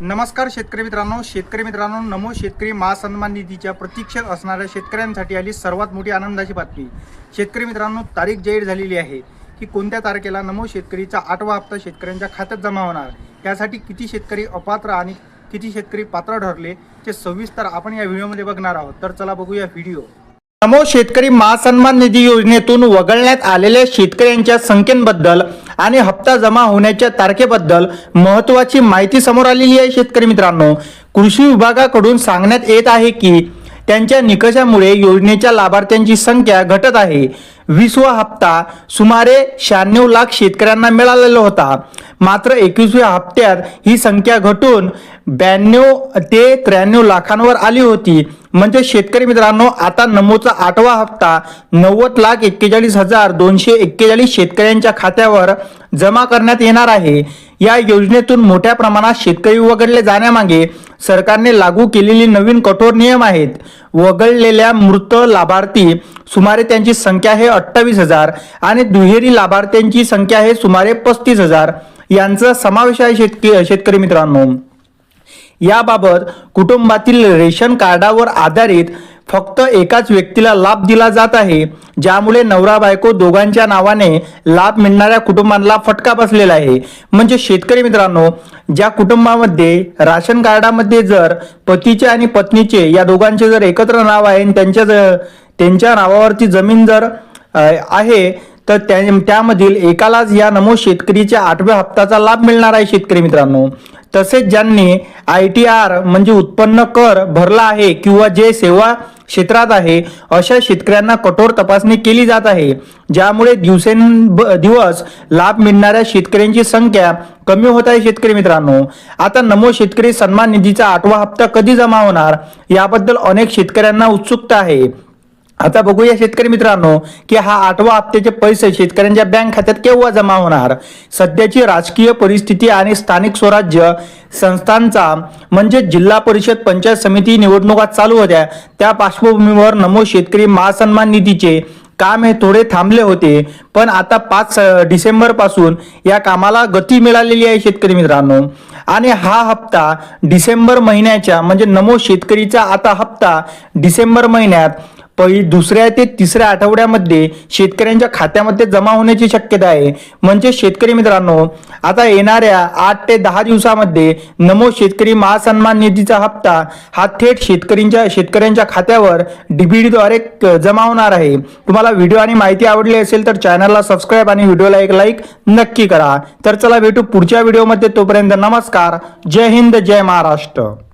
नमस्कार शेतकरी मित्रांनो शेतकरी मित्रांनो नमो शेतकरी महासन्मान निधीच्या प्रतीक्षेत असणाऱ्या शेतकऱ्यांसाठी आली सर्वात मोठी आनंदाची बातमी. शेतकरी मित्रांनो तारीख जाहीर झालेली आहे की कोणत्या तारखेला नमो शेतकरीचा आठवा हप्ता शेतकऱ्यांच्या खात्यात जमा होणार? यासाठी किती शेतकरी अपात्र आणि किती शेतकरी पात्र ठरले ते सविस्तर आपण या व्हिडिओमध्ये बघणार आहोत. तर चला बघूया व्हिडिओ. नमो शेतकरी महासन्मान निधी योजनेतून वगळण्यात आलेल्या शेतकऱ्यांच्या संख्येबद्दल आणि हप्ता जमा होण्याच्या तारखेबद्दल महत्वाची माहिती समोर आलेली आहे शेतकरी मित्रांनो. कृषी विभागाकडून सांगण्यात येत आहे की त्यांच्या निकषामुळे योजनेच्या लाभार्थ्यांची संख्या घटत आहे. वीसवा हप्ता सुमारे शहाण्णव लाख शेतकऱ्यांना मिळालेला होता. मात्र एकवीसव्या हप्त्यात ही संख्या घटून ब्याण्णव ते त्र्याण्णव लाखांवर आली होती. म्हणजे शेतकरी मित्रांनो आता नमोचा आठवा हप्ता नव्वद लाख एक्केचाळीस हजार दोनशे एक्केचाळीस शेतकऱ्यांच्या खात्यावर जमा करण्यात येणार आहे. या योजनेतून मोठ्या प्रमाणात शेतकरी वगळले जाण्यामागे सरकारने लागू केलेली नवीन कठोर नियम आहेत. वगळलेल्या मृत लाभार्थी सुमारे त्यांची संख्या आहे अठ्ठावीस हजार आणि दुहेरी लाभार्थ्यांची संख्या आहे सुमारे पस्तीस हजार. यांचा समावेश आहे शेतकरी शेतकरी मित्रांनो. याबाबत कुटुंबातील रेशन कार्डावर आधारित फक्त एकाच व्यक्तीला लाभ दिला जात आहे ज्यामुळे नवरा बायको दोघांच्या नावाने लाभ मिळणाऱ्या कुटुंबांना फटका बसलेला आहे. म्हणजे शेतकरी मित्रांनो ज्या कुटुंबामध्ये राशन कार्डामध्ये जर पतीचे आणि पत्नीचे या दोघांचे जर एकत्र नाव आहे आणि त्यांच्या ज- त्यांच्या नावावरती जमीन जर आहे तर त्यामधील एकालाच या नमो शेतकरीच्या आठव्या हप्त्याचा लाभ मिळणार आहे शेतकरी मित्रांनो. तसेच ज्यांनी आय टी आर म्हणजे उत्पन्न कर भरला आहे किंवा जे सेवा क्षेत्रात आहे अशा शेतकऱ्यांना कठोर तपासणी केली जात आहे. ज्यामुळे दिवसेंदिवस लाभ मिळणाऱ्या शेतकऱ्यांची संख्या कमी होत आहे शेतकरी मित्रांनो. आता नमो शेतकरी सन्मान निधीचा आठवा हप्ता कधी जमा होणार? याबद्दल अनेक शेतकऱ्यांना उत्सुकता आहे. आता बघूया शेतकरी मित्रांनो की हा आठवा हप्त्याचे पैसे शेतकऱ्यांच्या बँक खात्यात केव्हा जमा होणार? सध्याची राजकीय परिस्थिती आणि स्थानिक स्वराज्य संस्थांचा म्हणजे जिल्हा परिषद पंचायत समिती निवडणुका चालू होत्या. त्या पार्श्वभूमीवर नमो शेतकरी महासन्मान निधीचे काम हे थोडे थांबले होते. पण आता पाच डिसेंबरपासून या कामाला गती मिळालेली आहे शेतकरी मित्रांनो. आणि हा हप्ता डिसेंबर महिन्याच्या म्हणजे नमो शेतकरीचा आता हप्ता डिसेंबर महिन्यात पहि दुसऱ्या ते तिसऱ्या आठवड्यामध्ये शेतकऱ्यांच्या खात्यामध्ये जमा होण्याची शक्यता आहे. म्हणजे शेतकरी मित्रांनो आता येणाऱ्या आठ ते दहा दिवसामध्ये नमो शेतकरी महासन्मान निधीचा हप्ता हा थेट शेतकऱ्यांच्या शेतकऱ्यांच्या खात्यावर डीबीडीद्वारे जमा होणार आहे. तुम्हाला व्हिडिओ आणि माहिती आवडली असेल तर चॅनलला सबस्क्राईब आणि व्हिडिओला एक लाईक नक्की करा. तर चला भेटू पुढच्या व्हिडिओमध्ये. तोपर्यंत नमस्कार. जय हिंद जय महाराष्ट्र.